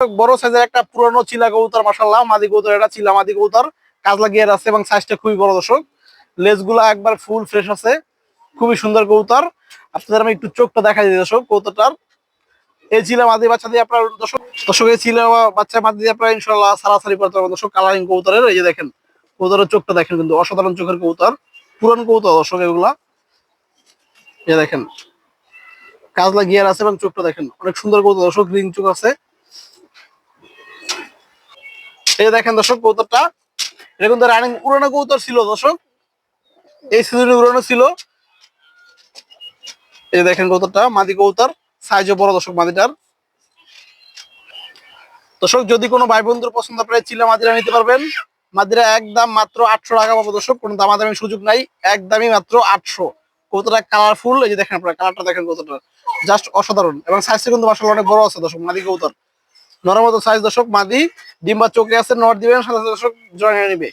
বড় সাইজের একটা পুরনো চিলা কবুতর মাসাল্লাহ মাদি কবুতর, এটা চিলা মাদি কবুতর, কাজলা গিয়ার আছে এবং সাইজটা খুবই বড় দর্শক। লেজগুলা একবার ফুল ফ্রেশ আছে, খুবই সুন্দর কবুতর। আপনাদের আমি একটু চোখটা দেখা দিই দর্শক কবুতরটার। এই চিলা মাদি বাচ্চা দিয়ে আপনার দর্শক দর্শক, এই চিলা বাচ্চা মাদি দিয়ে আপনার ইনশাল্লাহ সারাসারি করতে পারবেন দর্শক কালারিং কবুতরের। এই যে দেখেন, কবুতরের চোখটা দেখেন কিন্তু, অসাধারণ চোখের কবুতর, পুরান কবুতর দর্শক এগুলা। এই দেখেন, কাজলা গিয়ার আছে এবং চোখটা দেখেন, অনেক সুন্দর কবুতর দর্শক রিং চোখ আছে। এই দেখেন দর্শক কবুতরটা, এটা কিন্তু রানিং উড়ানো কবুতর ছিল দর্শক। এই সিজনে উড়ানো ছিল। এই দেখেন কবুতরটা, মাদি কবুতর সাইজও বড় দর্শক মাদিটার। দর্শক, যদি কোনো ভাই বন্ধুর পছন্দ আপনারা চিলা মাদিরা নিতে পারবেন। মাদিরা একদম মাত্র আটশো টাকা পাবো দর্শক, কোনো দামাদামি সুযোগ নাই, একদমই মাত্র আটশো। কবুতরটা কালারফুল এই যে দেখেন আপনারা কালারটা দেখেন কবুতরটা জাস্ট অসাধারণ, এবং সাইজটা কিন্তু মাসাল অনেক বড় আছে দর্শক, মাদি কবুতর। নরমত সাইজ দর্শক মাদি ডিম্বা চোখে আছে নর দিবেন সাথে দর্শক নিবে।